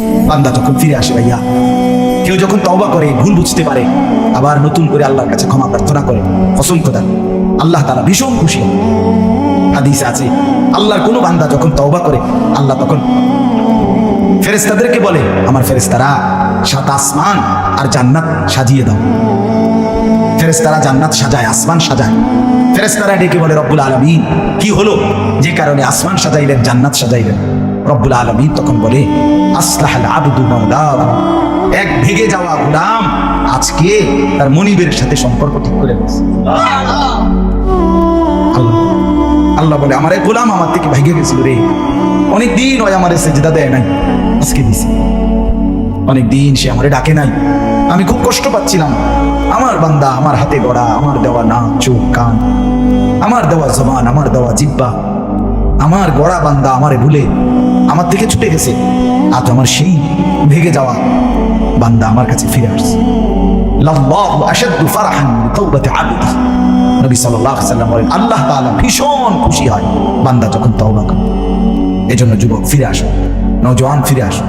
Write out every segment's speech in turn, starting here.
বান্দা যখন ফিরে আসে ভাইয়া। কেউ যখন তওবা করে, ভুল বুঝতে পারে, আবার নতুন করে আল্লাহর কাছে ক্ষমা প্রার্থনা করে। কসম খোদা আল্লাহ তারা ভীষণ খুশি। হাদিসে আছে, আল্লাহর কোনো বান্দা যখন তওবা করে, আল্লাহ তখন ফেরেস্তাদেরকে বলে, আমার ফেরেস্তারা সাত আসমান আর জান্নাত সাজিয়ে দাও। ফেরেস্তারা জান্নাত সাজায়, আসমান সাজায়। ফেরেস্তারা ডেকে বলে, রব্বুল আলমিন। কি হলো? যে কারণে আসমান সাজাইলেন, জান্নাত সাজাইলেন। রব্বুল আলমিন তখন বলে এক ভেগে যাওয়া গুলাম আজকে তার মনিবের সাথে সম্পর্ক ঠিক করে আল্লাহ বলে, আমার এক গোলাম আমার থেকে ভেগে গেছিল রে। অনেক দিন ওই আমার সেজদা দেয় নাই, আজকে দিছে। অনেক দিন সে আমারে ডাকে নাই। আমি খুব কষ্ট পাচ্ছিলাম। আমার বান্দা আমার হাতে গড়া, আমার দেওয়া না চোখ, কান, আমার দেওয়া জবান, আমার দেওয়া জিব্বা, আমার গড়া বান্দা আমারে ভুলে আমার থেকে ছুটে গেছে। আজ আমার সেই ভেগে যাওয়া বান্দা আমার কাছে ফিরে আসছে। নবী সাল্লাম আল্লাহ তাআলা ভীষণ খুশি হয় বান্দা যখন তওবা করে। এজন্য যুবক, ফিরে আসো। নওজোয়ান, ফিরে আসো।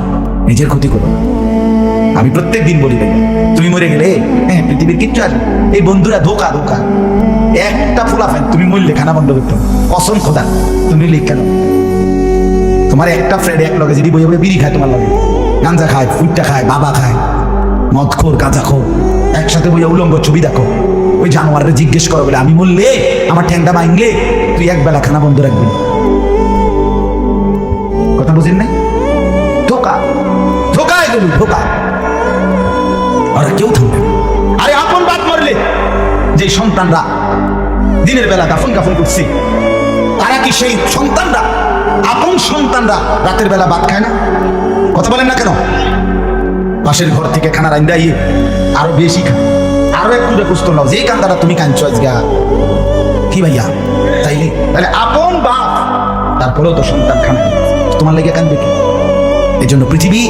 নিজের ক্ষতি করো আমি প্রত্যেক দিন বলি তুমি মরে গেলে হ্যাঁ পৃথিবীর কিচ্ছু আসবে এই বন্ধুরা ধোকা ধোকা। একটা ফুলা ফেন তুমি মরলে, খানা বন্ধ করতে। কসম খোদা, তুমি লিখ কেন তোমার একটা ফ্রেন্ড এক লগে যদি বই বই বিড়ি খায় তোমার লগে। গাঞ্জা খায় ফুটটা খায়, বাবা খায় মদ খোর গাঁজা খোর একসাথে বইয়া উলঙ্গ ছবি দেখো। ওই জানোয়ারের জিজ্ঞেস করো বলে, আমি মরলে আমার ঠ্যাংটা ভাঙলে তুই এক বেলা খানা বন্ধ রাখবি? কথা বুঝেন নাই? ধোকা ধোকা এগুলো, ধোকা। ওরা কেউ থামবে না। আরে আপন বাদ মরলে, যে সন্তানরা দিনের বেলা দাফন কাফন করছে, তারা কি সেই সন্তানরা? আপন সন্তানরা রাতের বেলা ভাত খায় না? কথা বলেন না কেন? পাশের ঘর থেকে খানা রান্দা ইয়ে আরও বেশি খা আরও একটু কুস্ত নাও। যে কান্দাটা তুমি কাঁদছো আজকে। কি ভাইয়া? তাইলে? তাহলে আপন বাপ, তারপরেও তো সন্তান খানা তোমার লেগে কান্দবে কি? এই জন্য পৃথিবী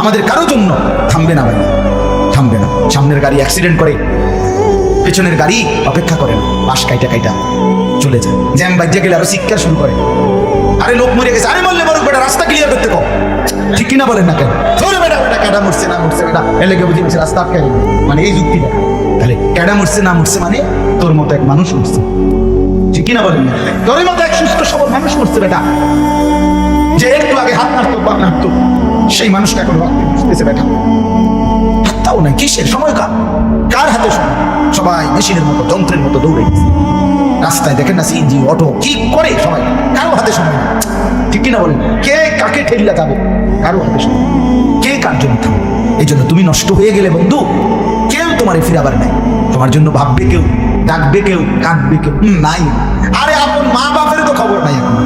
আমাদের কারও জন্য থামবে না ভাই থামবে না। সামনের গাড়ি অ্যাক্সিডেন্ট করে। পেছনের গাড়ি অপেক্ষা করে না। পাশ কাইটা কাইটা চলে যায়। জ্যাম বাজ্যে গেলে আরও শিক্ষা শুরু করে। আরে লোক মরে গেছে। আরে মরলে মরুক বেটা, রাস্তা ক্লিয়ার করতে কো ঠিক কিনা বলেন না কেন? ধরে বেটা বেটা ক্যাডা মরছে, না মরছে, বেটা। এলে গে বুঝি গেছে রাস্তা আটকে মানে এই যুক্তি দেখা তাহলে ক্যাডা মরছে, না মরছে মানে তোর মতো এক মানুষ মরছে। ঠিক কিনা বলেন না? তোর মতো এক সুস্থ, সবল মানুষ মরছে, বেটা। যে একটু আগে হাত নাড়তো, পা নাড়তো, সেই মানুষটা এখন রক্তে বুঝতেছে বেটা। হাতটাও নাই, কিসের? সময় কার? কার হাতে সময়? সবাই মেশিনের মতো, যন্ত্রের মতো দৌড়ে রাস্তায় দেখেন না সিএনজি, অটো, কি করে সবাই? কারও হাতে সময়। ঠিক কিনা বলেন? কে কাকে ঠেললে যাবে? কারও হাতে সময় কে কার জন্য থাকবে এই জন্য তুমি নষ্ট হয়ে গেলে বন্ধু, কেউ তোমার ফিরাবার নাই। তোমার জন্য ভাববে কেউ, ডাকবে কেউ, কাঁদবে কেউ নাই। আরে আপন মা বাপের তো খবর নাই এখন।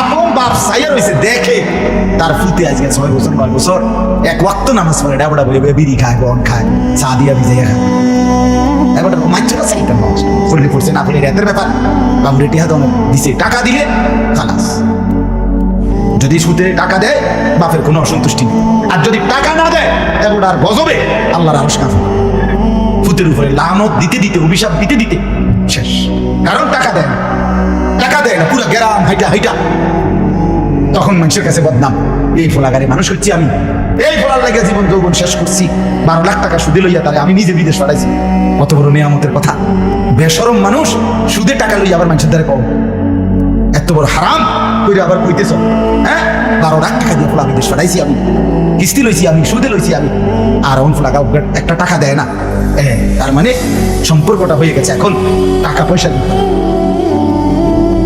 আপন বাপ সাইয়া রয়েছে, দেখে। তার ফুতে আজকে ছয় বছর, নয় বছর। এক ওয়াক্ত নামাজ পড়ে, ডাবড়া বলে বিড়ি খায় গন খায় চা দিয়া ভিজাইয়া খায় না ব্যাপার। রেটি হাতে দিছে। টাকা দিলে খালাস। যদি টাকা দেয়, বাপের কোনো অসন্তুষ্টি নেই। আর যদি টাকা না দেয় আর আল্লাহর কাফে ফুতের উপরে দিতে দিতে, অভিশাপ দিতে দিতে শেষ। কারণ টাকা দেয় না। টাকা দেয় না, পুরো গ্রাম, হাইটা হাইটা। তখন মানুষের কাছে বদনাম। এই ফোলাগারে মানুষ হচ্ছি আমি। এই ফোলার লাগে জীবন যৌবন শেষ করছি। বারো লাখ টাকা সুদে লইয়া তাহলে আমি নিজে বিদেশ পাঠাইছি। কত বড় নিয়ামতের কথা। বেসরম মানুষ সুদে টাকা লইয়া আবার মানুষের দ্বারা পাবো এত বড় হারাম কইরে আবার কইতেছ হ্যাঁ? বারো লাখ টাকা দিয়ে ফোলা বিদেশ পাঠাইছি আমি। কিস্তি লইছি আমি সুদে লইছি আমি। আর অন ফোলা কাউকে একটা টাকা দেয় না। এ, তার মানে সম্পর্কটা হয়ে গেছে এখন। টাকা পয়সা দিতে।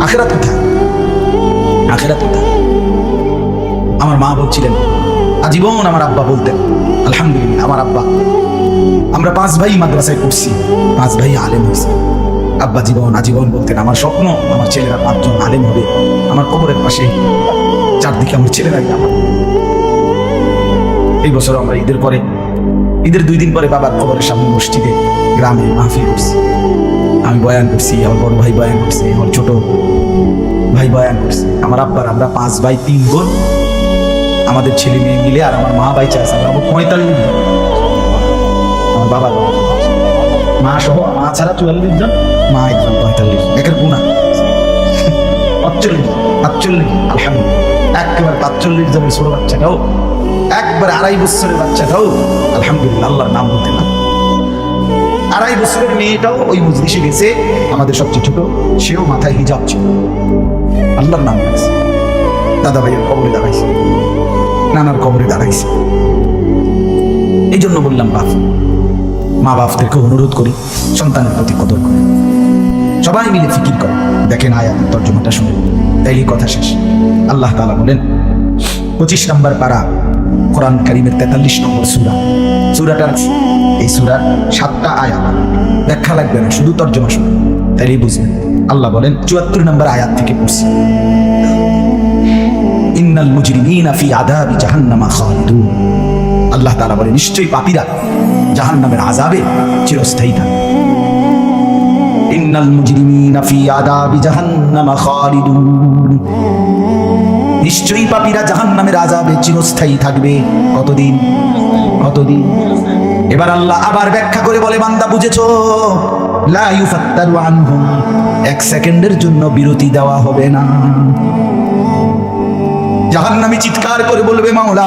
আখেরাত কোথায়? আখেরাত কোথায়? আমার মা বলছিলেন আজীবন আমার আব্বা বলতেন আলহামদুলিল্লাহ আমার আব্বা। আমরা পাঁচ ভাই মাদ্রাসায় পড়ছি। পাঁচ ভাই আলেম হয়েছে। আব্বা জীবন, আজীবন বলতেন, আমার স্বপ্ন, আমার ছেলেরা পাঁচজন আলেম হবে। আমার কবরের পাশে, চারদিকে আমার ছেলেরাই আমার। এই বছর আমরা ঈদের পরে, ঈদের দুই দিন পরে বাবার কবরের সামনে মসজিদে গ্রামে মাহফিল করছি। আমি বয়ান করছি, আমার বড় ভাই বয়ান করছে, আমার ছোট ভাই বয়ান করছে। আমার আব্বার, আমরা পাঁচ ভাই তিন বোন আমাদের ছেলে মেয়ে মিলে আর আমার মা ভাই চাইছে, আমরা পঁয়তাল্লিশ আমার বাবা মা সহ মা ছাড়া চুয়াল্লিশ জন, মা একজন পঁয়তাল্লিশ একের গুণা। পাঁচচল্লিশ পাঁচচল্লিশ, আলহামদুলিল্লাহ। একেবারে পাঁচচল্লিশ জনের ছোট বাচ্চাটাও একবার আড়াই বছরের বাচ্চাটাও আলহামদুলিল্লাহ, আল্লাহর নাম বলতে না। আড়াই বছরের মেয়েটাও ওই মজলিসে গেছে। আমাদের সবচেয়ে ছোট, সেও মাথায় হিজাব ছিল। আল্লাহর নাম বলেছে দাদা ভাইয়ের কবরে দাঁড়াইছে। নানার কবরে দাঁড়াইছে। এই জন্য বললাম, বাপ মা বাপদেরকে অনুরোধ করি, সন্তানের প্রতি কদর করে। সবাই মিলে ফিকির করে। দেখেন আয়াত তর্জমাটা শুনে। তাইলে কথা শেষ। আল্লাহ তাআলা বলেন, পঁচিশ নম্বর পারা কোরআন কারিমের তেতাল্লিশ নম্বর সুরা। সুরাটার এই সুরার সাতটা আয়াত। ব্যাখ্যা লাগবে না, শুধু তর্জমা শুনে তাইলেই বুঝবেন। আল্লাহ বলেন, চুয়াত্তর নম্বর আয়াত থেকে পড়ছি। ইন্নাল মুজরিমিনা ফি আদাবি জাহান্নামা খালিদুন। আল্লাহ তাআলা বলে, নিশ্চয়ই পাপীরা চিরস্থায়ী খালিদুন। নিশ্চয়ই পাপীরা জাহান্নামের আযাবে চিরস্থায়ী থাকবে। কতদিন? কতদিন? এবার আল্লাহ আবার ব্যাখ্যা করে বলে, বান্দা বুঝেছ? লা এক সেকেন্ডের জন্য বিরতি দেওয়া হবে না। জাহান্নামী চিৎকার করে বলবে, মাওলা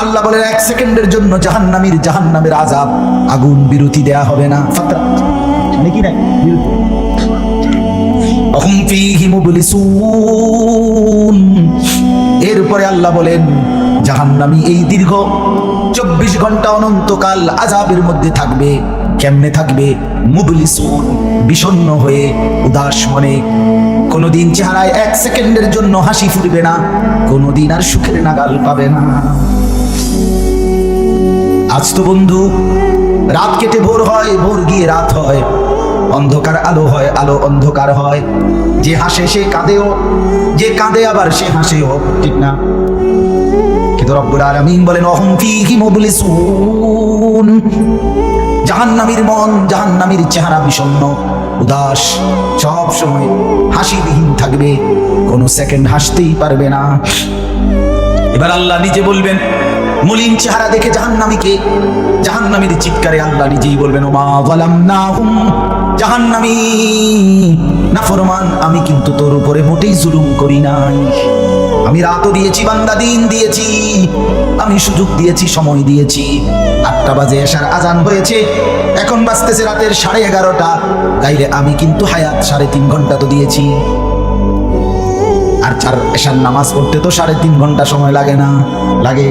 আল্লাহ বলেন, এক সেকেন্ডের জন্য জাহান্নামীর জাহান্নামের আজাব আগুন বিরতি দেয়া হবে না। মানে কি নাই? বিরতি। অহুম এরপরে আল্লাহ বলেন, জাহান্নামী এই দীর্ঘ চব্বিশ ঘণ্টা অনন্তকাল আজাবের মধ্যে থাকবে, কেমনে থাকবে? মুবলিসুন, বিষণ্ণ হয়ে, উদাস মনে। কোনোদিন চেহারায় এক সেকেন্ডের জন্য হাসি ফুটবে না, কোনোদিন আর সুখের নাগাল পাবে না। আজ তো বন্ধু, রাত কেটে ভোর হয়, ভোর গিয়ে রাত হয়। অন্ধকার আলো হয়, আলো অন্ধকার হয়। যে হাসে সে কাঁদেও, যে কাঁদে আবার সে হাসেও ঠিক না। কিন্তু রব্বুল আলামিন বলেন, অহম ফীহি মুবলিসুন। জাহান্নামীর মন, জাহান্নামীর চেহারা বিষণ্ণ উদাস। সব সময় হাসিবিহীন থাকবে, কোনো সেকেন্ড হাসতেই পারবে না। এবার আল্লাহ নিজে বলবেন মলিন চেহারা দেখে জাহান্নামীকে জাহান্নামীর চিৎকারে আল্লাহ নিজেই বলবেন, ওমা বলাম না নাফরমান আমি কিন্তু তোর উপরে মোটেই জুলুম করি নাই। আমি রাতও দিয়েছি, বান্দা দিন দিয়েছি, আমি সুযোগ দিয়েছি, সময় দিয়েছি। আটটা বাজে এসার আজান হয়েছে, এখন বাজতেছে রাতের সাড়ে এগারোটা। তাইলে আমি কিন্তু হায়াত সাড়ে তিন ঘণ্টা তো দিয়েছি। আর চার এশার নামাজ পড়তে তো সাড়ে তিন ঘণ্টা সময় লাগে না, লাগে।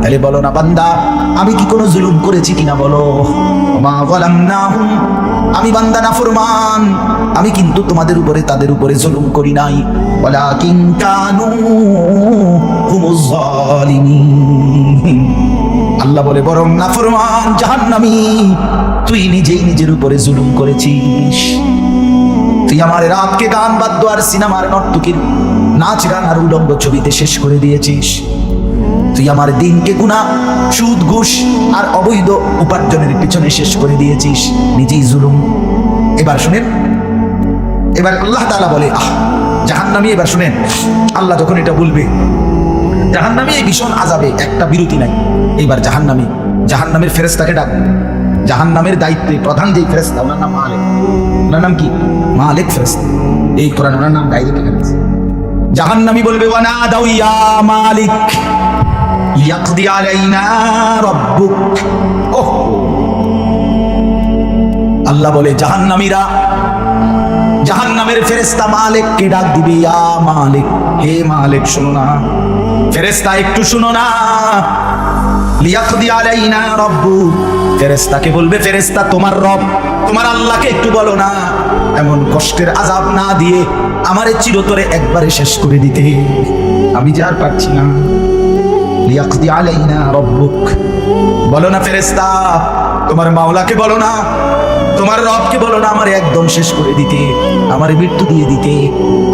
তাহলে বলো না, বান্দা, আমি কি কোনো জুলুম করেছি কিনা বলো? মা বলাম না আমি বান্দা না ফরমান আমি কিন্তু তোমাদের উপরে, তাদের উপরে জুলুম করি নাই। বলা কিংকানু আল্লাহ বলে, বরং না ফরমান জাহান্নামী, তুই নিজেই নিজের উপরে জুলুম করেছিস। তুই আমার রাতকে গান বাদ্য আর সিনেমার নর্তকীর নাচ গান আর উলঙ্গ ছবিতে শেষ করে দিয়েছিস। তুই আমার দিনকে গুণা, সুদ, ঘুষ আর অবৈধ উপার্জনের পিছনে শেষ করে দিয়েছিস। নিজেই জুলুম। এবার শুনেন। এবার আল্লাহ তাআলা বলে, আহ, জাহান্নামী এবার শুনেন। আল্লাহ যখন এটা বলবে, জাহান্নামী এই ভীষণ আজাবে একটা বিরতি নাই। এইবার জাহান্নামী, জাহান্নামের ফেরেস্তাকে ডাকবে জাহান্নামের দায়িত্বে প্রধান যেই ফেরেস্তা ওনার নাম মালিক। ওনার নাম কি? মালিক ফেরেস্তা এই কোরআন ওনার নাম ডাইরেক্ট। জাহান্নামী বলবে ওয়ানা দাও ইয়া মালিক। লিয়াকদি আলাইনা রাব্বুক। ওহ। আল্লাহ বলে, জাহান্নামীরা, জাহান্নামের ফেরেস্তা মালিককে ডাক দিবে মালিক, হে মালিক, শোনো না। ফেরেস্তা একটু শুনো না। বলবে ফেরেস্তা তোমার রব, তোমার একটু বলো না। এমন কষ্টের আজাব না দিয়ে আমারে চিরতরে একবারে শেষ করে দিতে। আমি যে আর পারছি না। লিয়াকদি আলাইনা রব্বুক। বলো না তোমার মাওলাকে বলো না, তোমার রবকে বলো না, আমার একদম শেষ করে দিতে, আমার মৃত্যু দিয়ে দিতে,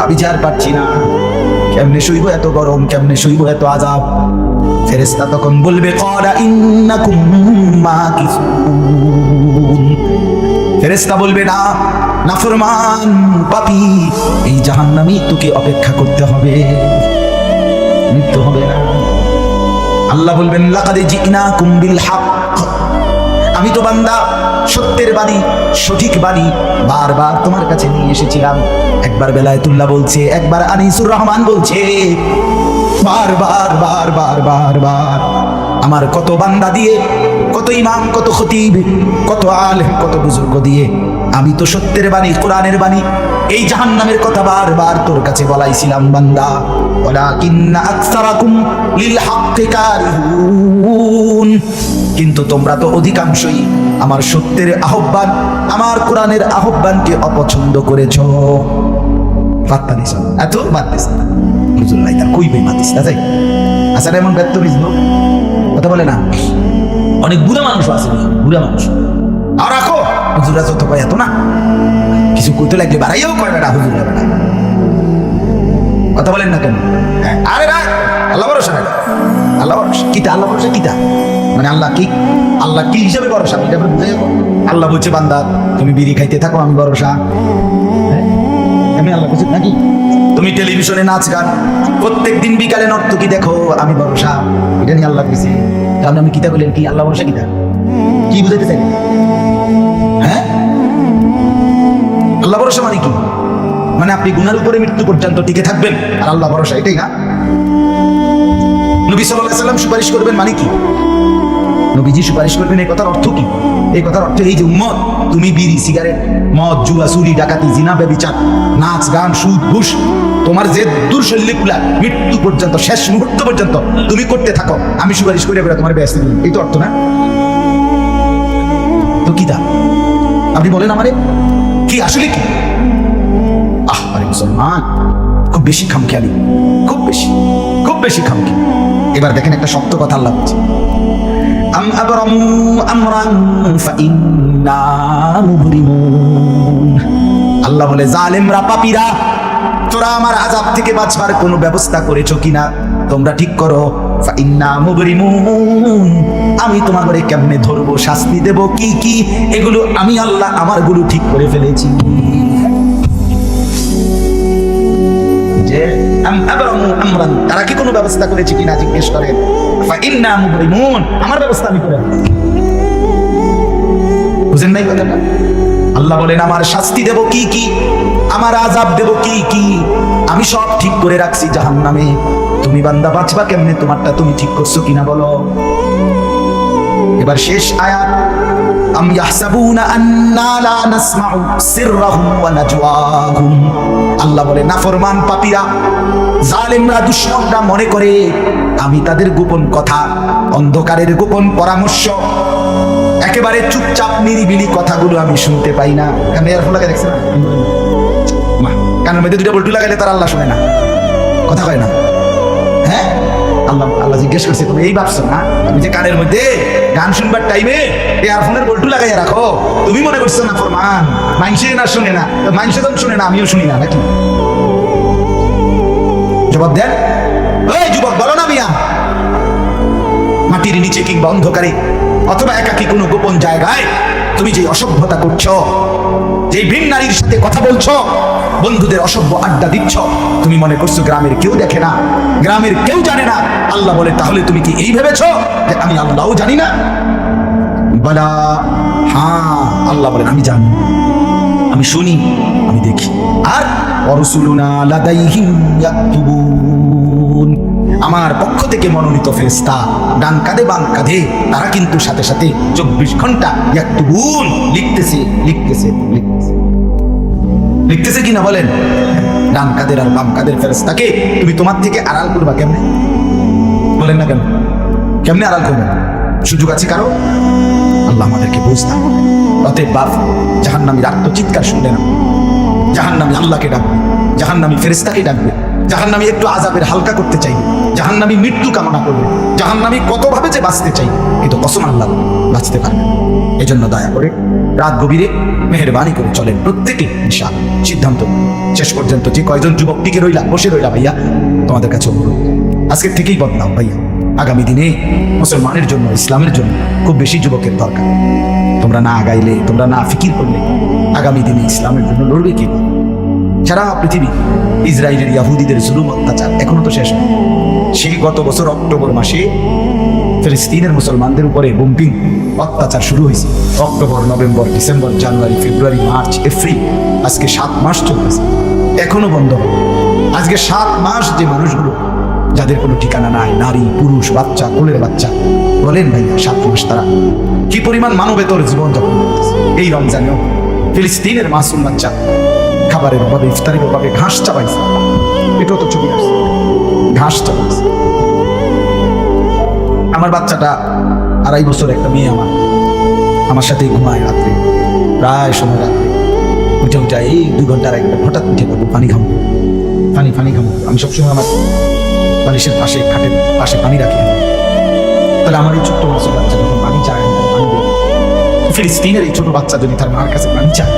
আমি যে আর পারছি না। কেমনে সইব এত গরম, কেমনে সইব এত আজাব ফেরেস্তা তখন বলবে করা ইন্নাকুম মাকিসুন। ফেরেস্তা বলবে, না নাফরমান পাপি এই জাহান্নামই তোকে অপেক্ষা করতে হবে। মৃত্যু হবে না। আল্লাহ বলবেন, লাকাদে জিনাকুম বিল হক আমি তো বান্দা, সত্যের বাণী, সঠিক বাণী বারবার তোমার কাছে নিয়ে এসেছিলাম। একবার বেলায়েতুল্লাহ বলছে, একবার আনিসুর রহমান বলছে, বারবার বার বার বার বার আমার কত বান্দা দিয়ে, কত ইমাম, কত খতিব, কত আল কত বুজুর্গ দিয়ে আমি তো সত্যের বাণী, কোরআনের বাণী, এই জাহান্নামের কথা বারবার তোর কাছে বলাইছিলাম বান্দা। কিন্তু তোমরা তো অধিকাংশই আমার সত্যের আহ্বান, আমার কোরআনের আহ্বানকে অপছন্দ করেছ। পাত্তা দিস এত বাদ দিস না। হুজুর নাই তার কইবে মাতিস না যাই আচ্ছা এমন ব্যক্ত বুঝলো কথা বলে না। অনেক বুড়া মানুষ আছে বুড়া মানুষ। আর রাখো হুজুরা যত কয় এত না। কিছু কইতে লাগলে বাড়াইও কয় বেটা হুজুরা বেটা কথা বলেন না কেন? হ্যাঁ, আরে না আল্লাহ ভরসা রাখ আল্লাহ ভরসা কিতা আল্লাহ ভরসা কিতা? মানে আল্লাহ কি? আল্লাহ কি হিসাবে ভরসা? এটা বুঝে আল্লাহ বলছে বান্দা তুমি বিড়ি খাইতে থাকো আমি ভরসা। হ্যাঁ? আমি আল্লাহ বলছি নাকি? তুমি টেলিভিশনে নাচ গান প্রত্যেক দিন বিকালে নর্তকী দেখো আমি ভরসা। এটা নিয়ে আল্লাহ বুঝি তাহলে আমি কিতা বললেন কি? আল্লাহ ভরসা কিতা? কি বুঝাইতে চাই হ্যাঁ? আল্লাহ ভরসা মানে কি? মানে আপনি গুনার উপরে মৃত্যু পর্যন্ত টিকে থাকবেন। আর আল্লাহ ভরসা এটাই না? নবী সাল্লাহ সাল্লাম সুপারিশ করবেন মানে কি? নবীজি সুপারিশ করবেন এই কথার অর্থ কি? এই কথার অর্থ এই যে উম্মত, তুমি বিড়ি, সিগারেট, মদ, জুয়া, চুরি, ডাকাতি, জিনা, ব্যবিচার, নাচ, গান, সুদ, ঘুষ, তোমার যে দুর্শল্যগুলা মৃত্যু পর্যন্ত, শেষ মুহূর্ত পর্যন্ত তুমি করতে থাকো, আমি সুপারিশ করে বেড়া তোমার ব্যস্ত এই তো অর্থ না? তো কি দা আপনি বলেন আমারে? কি, আসলে কি? মুসলমান? খুব বেশি খামখেয়ালি। খুব বেশি খুব বেশি খামখেয়ালি। এবার দেখেন একটা শক্ত কথা আল্লাহ বলছে। আম আবরামু আমরান আল্লাহ বলে, জালেমরা পাপীরা, তোরা আমার আযাব থেকে বাঁচবার কোনো ব্যবস্থা করেছ কিনা? তোমরা ঠিক করো। আমি তোমাদের কেমনে ধরবো? শাস্তি দেব কি কি? এগুলো আমি আল্লাহ আমারগুলো ঠিক করে ফেলেছি। তারা কি কোনো ব্যবস্থা করেছে কিনা জিজ্ঞেস আমার ব্যবস্থা আমি করে বুঝেন নাই কথাটা? আল্লাহ বলেন, আমার শাস্তি দেব কি কি? আমার আজাব দেব কি কি? আমি সব ঠিক করে রাখছি জাহান নামে তুমি বান্দা বাঁচবা কেমনে? তোমারটা তুমি ঠিক করছ কিনা বলো? এবার শেষ আয়াত। আম ইয়াহসাবুনা আন্না লা নাসমাউ সিররাহুম ওয়া নাজওয়াহুম আল্লাহ বলে নাফরমান পাপীরা জালেমরা দুশমনরা মনে করে আমি তাদের গোপন কথা অন্ধকারের গোপন পরামর্শ একেবারে চুপচাপ নিরিবিলি কথাগুলো আমি শুনতে পাই না। কারণ এর ফলে দেখছে না মা, কানের মধ্যে দুটো বল্টু লাগালে তার আল্লাহ শুনে না কথা কয় না। আল্লাহ জিজ্ঞেস করছে, তুমি এই ভাবছ না? তুমি যে কানের মধ্যে গান শুনবার টাইমে ইয়ারফোনের বল্টু লাগাইয়া রাখো? তুমি মনে করছ না ফরমান? মাইনসে না শুনে না? মাইনসে যখন শুনে না, আমিও শুনি না, নাকি? জবাব দেন। ওই যুবক, বলো না মিয়া। মাটির নিচে কিংবা অন্ধকারে? অথবা একাকী কোনো গোপন জায়গায়? তুমি যে অসভ্যতা করছ, যে ভিন নারীর সাথে কথা বলছো বন্ধুদের অসভ্য আড্ডা দিচ্ছ? তুমি মনে করছ গ্রামের কেউ দেখে না? গ্রামের কেউ জানে না? আল্লাহ বলে, তাহলে তুমি কি এই ভেবেছো যে আমি আল্লাহও জানি না? বলা হ্যাঁ আল্লাহ বলেন আমি জানি। আমি শুনি, আমি দেখি। আর আমার পক্ষ থেকে মনোনীত ফেরেশতা ডান কাঁধে, বাম কাঁধে, তারা কিন্তু সাথে সাথে চব্বিশ ঘণ্টা ইয়াকতুবুন লিখতেছে লিখতেছে লিখতেছে। লিখতেছে কিনা বলেন? ডান কাদের আর বাম কাদের ফেরেশতাকে তুমি তোমার থেকে আড়াল করবা কেমনে? বলেন না কেন? কেমনে আড়াল করবেন সুযোগ আছে কারও? আল্লাহ আমাদেরকে বুঝতাম অতএব বাপ জাহান্নামীর আত্মচিৎকার শুনলে না। জাহান্নামী আল্লাহকে ডাকবে জাহান জাহান্নামী ফেরেস্তাকে ডাকবে, জাহান্নামী একটু আজাবের হালকা করতে চাইবে, জাহান্নামী মৃত্যু কামনা করবে, জাহান্নামী কতভাবে যে বাঁচতে চাই, কিন্তু কসম আল্লাহ বাঁচতে পারবে না। এই জন্য দয়া করে রাত গভীরে মেহরবানি করে চলেন প্রত্যেকে ইনশা সিদ্ধান্ত। শেষ পর্যন্ত যে কয়জন যুবক টিকে রইলা, বসে রইলা ভাইয়া, তোমাদের কাছে অনুরোধ। আজকের থেকেই বদলাও ভাইয়া। আগামী দিনে মুসলমানের জন্য, ইসলামের জন্য খুব বেশি যুবকের দরকার। তোমরা না আগাইলে, তোমরা না ফিকির করলে, আগামী দিনে ইসলামের জন্য লড়বে কি? সারা পৃথিবী ইসরায়েলের ইয়াহুদিদের জুলুম অত্যাচার এখনও তো শেষ সেই গত বছর অক্টোবর মাসে ফিলিস্তিনের মুসলমানদের উপরে বুম্পিং অত্যাচার শুরু হয়েছে। October, November, December, January, February, March, April, আজকে সাত মাস চলতেছে। এখনও বন্ধ। আজকে সাত মাস যে মানুষগুলো, যাদের কোনো ঠিকানা নাই, নারী, পুরুষ, বাচ্চা, কোলের বাচ্চা, বলেন ভাইয়া, সাত মাস তারা কি পরিমাণ মানবেতর জীবন যাপন এই রমজানেও ফিলিস্তিনের মাসুম বাচ্চা খাবারের অভাবে, ইফতারের অভাবে ঘাস চাবাইছে এটাও তো ছবি আসছে। ঘাস চাবাইছে আমার বাচ্চাটা আড়াই বছর একটা মেয়ে আমার। আমার সাথেই ঘুমায় রাত্রে, প্রায় সময় রাত্রে। উঠে উঠে, এই দুই ঘণ্টা আড়াই ঘণ্টা হঠাৎ উঠে পড়ব পানি খাব পানি পানি খাব। আমি সবসময় আমার বালিশের পাশে, খাটের পাশে পানি রাখি। তাহলে আমার এই ছোট্ট মাসুর বাচ্চা যখন পানি চায়, পানি ফিলিস্তিনের এই ছোট বাচ্চা যদি তার মার কাছে পানি চায়,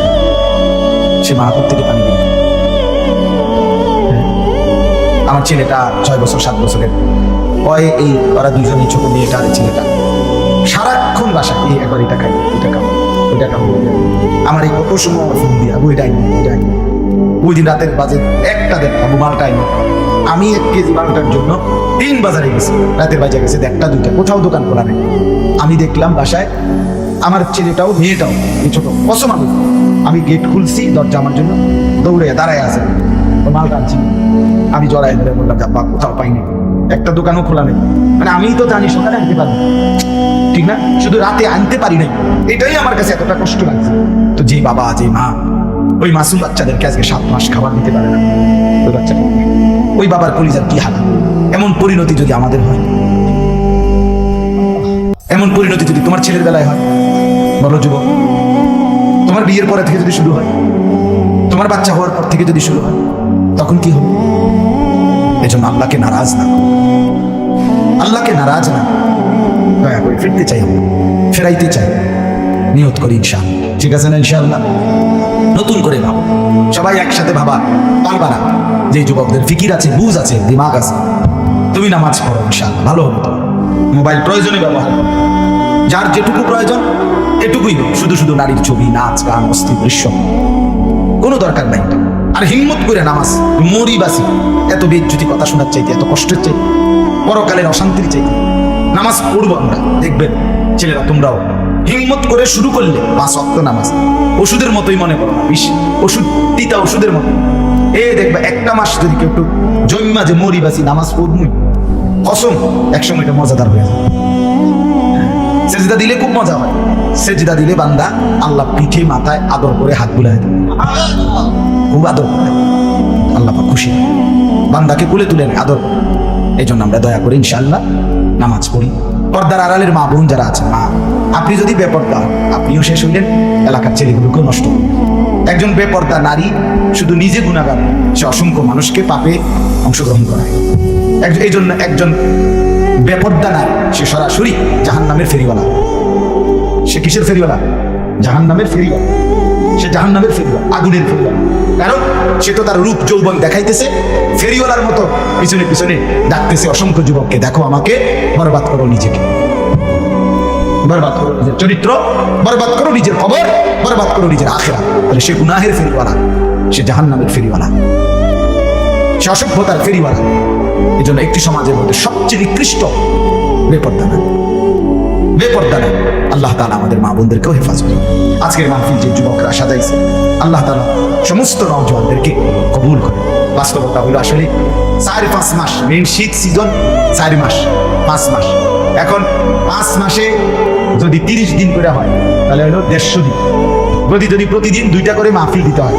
সে মা হাত থেকে পানি আমার ছেলেটা ছয় বছর, সাত বছরের। ওই এই ওরা দুইজনই ছোট মেয়েটা আর ছেলেটা। সারাক্ষণ বাসায় এই একবার এটা খাই, এটা খাব ওইটা খাব আমার এই কত সময় আমার ফোন দিয়া ওইটা আইনি ওই দিন রাতের বাজে একটা দেড় খাব মালটা আইনি আমি এক কেজি মালটার জন্য তিন বাজারে গেছি, রাতের বাজে গেছে একটা দুইটা। কোথাও দোকান খোলা নেই। আমি দেখলাম বাসায় আমার ছেলেটাও, মেয়েটাও, এই ছোট কসম আমি আমি গেট খুলছি, দরজা আমার জন্য, দৌড়ে দাঁড়ায় আছে। ও মাল টানছি আমি জড়াই ধরে বললাম যা বা কোথাও পাইনি। একটা দোকানও খোলা নেই। মানে আমি তো জানি সকালে আনতে পারি ঠিক না? শুধু রাতে আনতে পারি নাই। এটাই আমার কাছে এতটা কষ্ট লাগছে। তো যে বাবা যে মা, ওই মাসুম বাচ্চাদেরকে আজকে সাত মাস খাবার দিতে পারে না। ওই বাচ্চাটা ওই বাবার কলিজার কি হালা? এমন পরিণতি যদি আমাদের হয়, এমন পরিণতি যদি তোমার ছেলের বেলায় হয়, বলো যুবক, তোমার বিয়ের পরে থেকে যদি শুরু হয়, তোমার বাচ্চা হওয়ার পর থেকে যদি শুরু হয়, তখন কি হবে? এজন্য আল্লাহকে নারাজ না। আল্লাহকে নারাজ না দয়া করে ফিরতে চাই ফেরাইতে চাই। নিয়ত করি ইনশাল ঠিক আছে না ইনশাআল্লাহ? নতুন করে ভাবো। সবাই একসাথে ভাবা, পারবা না। যে যুবকদের ফিকির আছে, বুঝ আছে, দিমাগ আছে, তুমি নামাজ পড়ো ইনশাআল্লাহ, ভালো হবে মোবাইল প্রয়োজনে ব্যবহার যার যেটুকু প্রয়োজন, এটুকুই শুধু শুধু নারীর ছবি, নাচ, গান অস্থির দৃশ্য। কোনো দরকার নাই। আর হিম্মত করে নামাজ, মরি বাসি এত বেজ্জুতি কথা শোনার চাইতে, এত কষ্টের চাইতে, পরকালের অশান্তির চাইতে। নামাজ পড়ব আমরা, দেখবেন, ছেলেরা তোমরাও। হিম্মত করে শুরু করলে, পাঁচ অক্ত নামাজ। ওষুধের মতোই মনে করো বিষ। ওষুধ, তিতা ওষুধের মতো। এ দেখবে, একটা মাস যদি কেউ একটু জন্মা যে মরি বাসি নামাজ পড়বই। কসম, একসময় এটা মজাদার হয়ে যাবে। সেজদা দিলে খুব মজা হয়। সেজদা দিলে বান্দা আল্লাহ পিঠে মাথায় আদর করে হাত বুলায় দেয়। খুব আদর করে। আল্লাহ খুশি। বান্দাকে কুলে তুলে আদর। এই জন্য আমরা দয়া করি ইনশাল্লাহ নামাজ পড়ি। পর্দার আড়ালের মা বোন যারা আছেন, মা, আপনি যদি বেপর্দা, আপনিও শেষ হইলেন, এলাকার ছেলেগুলোকেও নষ্ট একজন বেপর্দা নারী শুধু নিজে গুণাগার সে অসংখ্য মানুষকে পাপে অংশগ্রহণ করায় এই জন্য একজন বেপর্দা নারী, সে সরাসরি জাহান নামের ফেরিওয়ালা। সে কিসের ফেরিওয়ালা? জাহান নামের ফেরিওয়ালা। সে জাহান নামের ফেরিওয়ালা, আগুনের ফেরিওয়ালা। কারণ সে তো তার রূপ যৌবন দেখাইতেছে, ফেরিওয়ালার মতো পিছনে পিছনে ডাকতেছে অসংখ্য যুবককে, দেখো আমাকে, বরবাদ করো নিজেকে। বরবাদ করো নিজের চরিত্র, বরবাদ করো নিজের খবর, বরবাদ করো নিজের আখেরা তাহলে সে গুনাহের ফেরিওয়ালা, সে জাহান নামের ফেরিওয়ালা। সে অসভ্যতার ফেরিওয়ালা। এই জন্য একটি সমাজের মধ্যে সবচেয়ে নিকৃষ্ট বেপর্দা না বেপর্দা না আল্লাহ তালা আমাদের মা বোনদেরকেও হেফাজত। আজকের মাহফিল যে যুবকরা সাজাইছে, আল্লাহ তালা সমস্ত নওজওয়ানদেরকে কবুল করে বাস্তবতা হলো আসলে চার পাঁচ মাস মেন শীত সিজন চার মাস, পাঁচ মাস। এখন পাঁচ মাসে যদি তিরিশ দিন করে হয়, তাহলে হলো দেড়শো দিন। যদি যদি প্রতিদিন দুইটা করে মাহফিল দিতে হয়,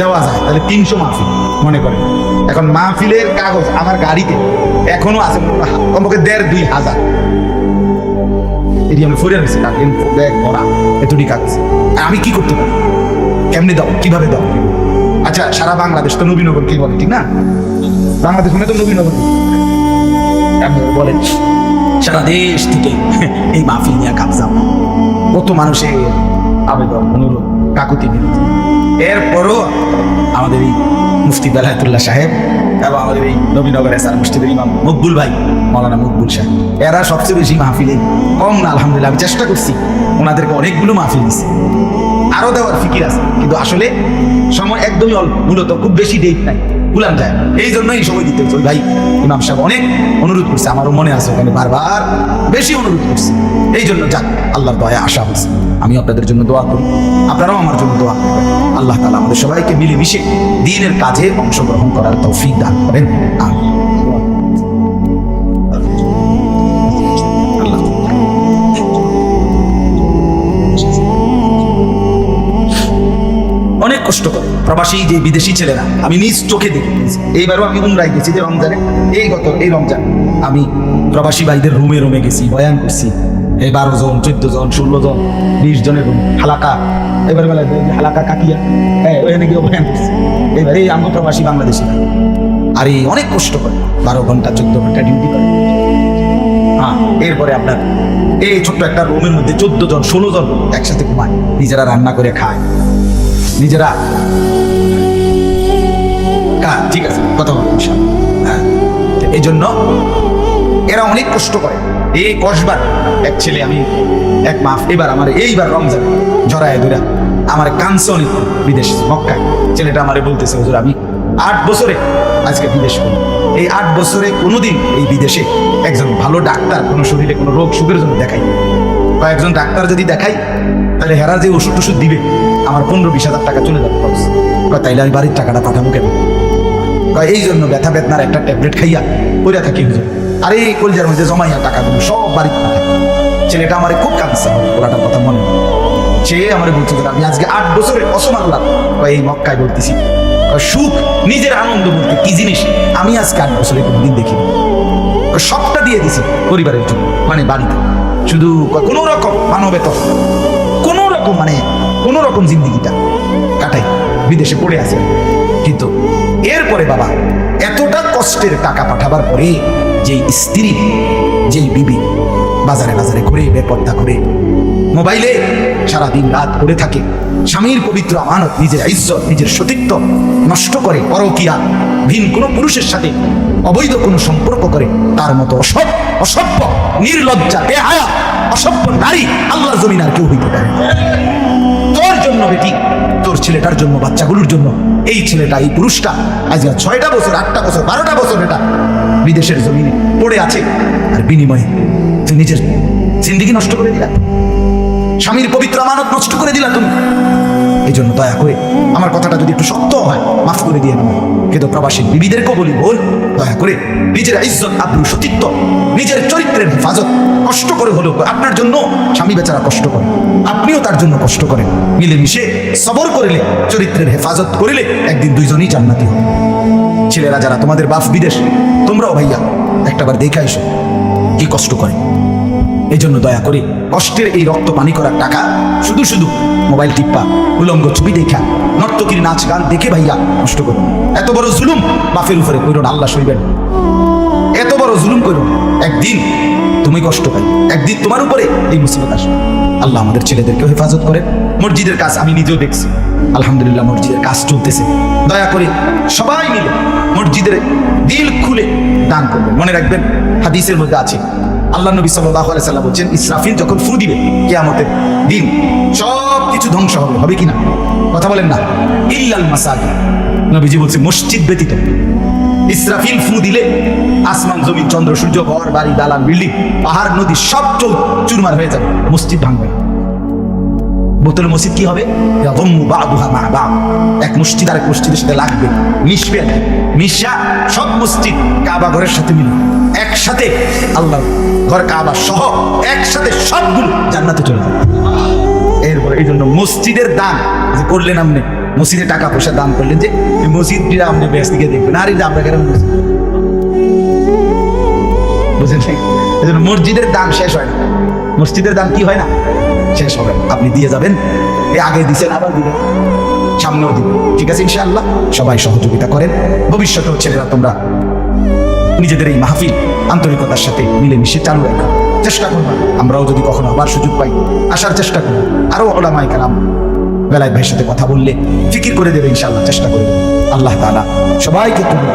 দেওয়া যায়, তাহলে তিনশো মাহফিল, মনে করেন। এখন মাহফিলের কাগজ আমার গাড়িতে, এখনও আছে। কমপক্ষে দেড় দুই হাজার। এটি আমি ফরিয়ে রয়েছি কাকেন ব্যাগ ভরা এতটি কাগজ আর আমি কি করতে পারি? কেমনে দাও? কীভাবে দাও? আচ্ছা সারা বাংলাদেশ তো নবীনগর কি বলে ঠিক না? বাংলাদেশ মানে তো নবীনগর বলেন। সারা দেশ থেকে এই মাহফিল নিয়ে কাবজাম কত মানুষের আবেদন অনুরোধ কাকুতি মিনতি এরপরও আমাদের এই মুফতি বেলায়তুল্লাহ সাহেব এবং আমাদের এই নবীনগর এসার মুষ্টিদের ইমাম মকবুল ভাই মৌলানা মকবুল শাহ এরা সবচেয়ে বেশি মাহফিলে কম না, আলহামদুলিল্লাহ, আমি চেষ্টা করছি। ওনাদেরকে অনেকগুলো মাহফিল দিছি। আরও দেওয়ার ফিকির আছে, কিন্তু আসলে সময় একদমই অল্প, মূলত খুব বেশি ডেট নাই। ভুলাম যায় এই জন্যই সময় দিতে হচ্ছে ভাই, ইমাম সাহেব অনেক অনুরোধ করছে। আমারও মনে আছে ওখানে বারবার বেশি অনুরোধ করছে। এই জন্য যাক, আল্লাহর দয়া আশা হচ্ছে আমি আপনাদের জন্য দোয়া করি। আপনারাও আমার জন্য দোয়া করবেন। আল্লাহ তালা আমাদের সবাইকে মিলেমিশে দিনের কাজে অংশগ্রহণ করার তৌফিক দান করেন। আমিন। প্রবাসী যে বিদেশি ছেলেরা, আমি নিজ চোখে দেখি। এইবারও আমি উমরাই গেছি যে রমজানে, এই গত, এই রমজান। আমি প্রবাসী ভাইদের রুমে রুমে গেছি, বয়ান করছি। এই বারো জন, চোদ্দ জন, ষোলো জন, বিশ জনের রুম, হালাকা। এবার বেলা হালাকা কাকিয়া হ্যাঁ ওখানে গিয়ে বয়ান করছি। এবার এই আমি প্রবাসী বাংলাদেশি ভাই। আর এই অনেক কষ্ট করে, বারো ঘণ্টা, চোদ্দ ঘণ্টা ডিউটি করে। হ্যাঁ এরপরে আপনার এই ছোট্ট একটা রুমের মধ্যে চোদ্দ জন, ষোলো জন একসাথে ঘুমায়, নিজেরা রান্না করে খায়। নিজেরা। ঠিক আছে, কথা বলব হ্যাঁ। এই জন্য এরা অনেক কষ্ট করে। এই কসবার এক ছেলে আমি, এক মাস এবার আমার, এইবার রমজান জড়ায় ধরা আমার কানছে অনেক বিদেশ, মক্কায়। ছেলেটা আমারে বলতেছে, হুজুর, আমি আট বছরে আজকে বিদেশ করি এই আট বছরে কোনোদিন এই বিদেশে একজন ভালো ডাক্তার, কোনো শরীরে কোনো রোগ সুখের জন্য দেখাই কয়েকজন ডাক্তার যদি দেখাই, তাহলে হেরা যে ওষুধ টষুধ দিবে আমার পনেরো বিশ হাজার টাকা চলে যাবে কয়, তাইলে আমি বাড়ির টাকাটা পাঠাবো কেন? কয়, এই জন্য ব্যথা বেদনার একটা ট্যাবলেট খাইয়া কইরা থাকি হুজুর। আর এই কলজার মধ্যে জমাইয়া টাকাগুলো সব বাড়ি পাঠায়। ছেলেটা আমার খুব কাঁদছে ওরাটার কথা মনে। সে আমার বলছে আমি আজকে আট বছরের আল্লাহ। কয়, এই মক্কায় বলতেছি সুখ, নিজের আনন্দ বলতে কি জিনিস? আমি আজকে আট বছরে কোনোদিন কয়, সবটা দিয়ে দিছি পরিবারের জন্য মানে বাড়িতে। শুধু কোনো রকম মানবেতর, কোনো রকম মানে কোনো রকম জিন্দিগিটা কাটাই, বিদেশে পড়ে আছে। কিন্তু এরপরে বাবা, এতটা কষ্টের টাকা পাঠাবার পরে যেই স্ত্রী, যেই বিবি বাজারে বাজারে ঘুরে, বেপর্দা করে, মোবাইলে সারাদিন রাত করে থাকে, স্বামীর পবিত্র আমানত, নিজের ইজ্জত, নিজের সতীত্ব নষ্ট করে, পরকিয়া, ভিন কোনো পুরুষের সাথে অবৈধ কোনো সম্পর্ক করে, তার মতো অসভ্য অসভ্য, নির্লজ্জা, বেহায়া, অসভ্য নারী আল্লাহর জমিন আর কেউ হইতে পারে জন্য বেটি। তোর ছেলেটার জন্য, বাচ্চাগুলোর জন্য। এই ছেলেটা এই পুরুষটা। আজ ছয়টা বছর, আটটা বছর, বারোটা বছর এটা বিদেশের জমিনে পড়ে আছে। আর বিনিময়ে তুই নিজের জিন্দিগি নষ্ট করে দিলা। স্বামীর পবিত্র আমানত নষ্ট করে দিলা তুমি। এই জন্য দয়া করে আমার কথাটা যদি একটু শক্ত হয়, মাফ করে দিয়ে নেব। কিন্তু প্রবাসী বিবিদেরকেও বলি বল দয়া করে নিজের ইজ্জত, আব্রু, সতীত্ব, নিজের চরিত্রের হেফাজত কষ্ট করে হলেও আপনার জন্য স্বামী বেচারা কষ্ট করে। আপনিও তার জন্য কষ্ট করেন। মিলেমিশে সবর করিলে, চরিত্রের হেফাজত করিলে একদিন দুইজনই জান্নাতি হবে। ছেলেরা যারা তোমাদের বাপ বিদেশ, তোমরাও ভাইয়া, একটাবার দেখে এসো কি কষ্ট করে। এই জন্য দয়া করে কষ্টের এই রক্ত পানি করার টাকা শুধু শুধু মোবাইল টিপ্পা উলঙ্গ ছবি দেখা নর্তকীর নাচ গান দেখে ভাইয়া নষ্ট করো এত বড় জুলুম বাপের উপরে কইরো না, আল্লাহ সইবেন। এত বড় জুলুম করো একদিন তুমি কষ্ট পাই একদিন তোমার উপরে এই মুসিবত আসবে। আল্লাহ আমাদের ছেলেদেরকে হেফাজত করে মসজিদের কাজ আমি নিজেও দেখছি। আলহামদুলিল্লাহ মসজিদের কাজ চলতেছে। দয়া করে সবাই মিলে মসজিদের দিল খুলে দান করবেন। মনে রাখবেন হাদিসের মধ্যে আছে আল্লাহ নবী সাল্লাহ সাল্লাম বলছেন, ইসরাফিল যখন ফু দিবে, কিয়ামতের দিন সব কিছু ধ্বংস হবে। হবে কি না? কথা বলেন না। ইল্লাল মাসাজিদ। নবীজি বলছে মসজিদ ব্যতীত ইসরাফিল ফু দিলে আসমান, জমিন, চন্দ্র, সূর্য, ঘর, বাড়ি, দালান, বিল্ডিং, পাহাড়, নদী সব চুরমার হয়ে যাবে। মসজিদ ভাঙবে বোতল মসজিদ কি হবে? বা'দ। এক মসজিদ আরেক মসজিদের সাথে লাগবে। মিশবে মিশা সব মসজিদ কাবা ঘরের সাথে মিলবে একসাথে আল্লাহ ঘর কাবা সহ একসাথে সবগুলো জান্নাতে চলে যাবে। এরপরে এই জন্য মসজিদের দান যে করলেন আপনি মসজিদে টাকা পয়সা দান করলেন যে এই মসজিদটা আপনি বেশ দিকে দেখবেন। আর এই যে আমরা কেন মসজিদ বুঝলেন মসজিদের দান শেষ হয় না। মসজিদের দান কি হয় না? শেষ হবে। আপনি দিয়ে যাবেন। এই আগে দিছেন, আবার দিবেন। সামনেও দিব ঠিক আছে, ইনশাআল্লাহ? সবাই সহযোগিতা করেন। ভবিষ্যতেও ছেলেরা তোমরা নিজেদের এই মাহফিল আন্তরিকতার সাথে মিলেমিশে চালু রাখা। চেষ্টা করব। আমরাও যদি কখনো আবার সুযোগ পাই, আসার চেষ্টা করব। আরও ওলামাই কালাম বেলায় ভাইয়ের সাথে কথা বললে ফিকির করে দেবে, ইনশাআল্লাহ, চেষ্টা করবে আল্লাহ তাআলা সবাইকে তুমি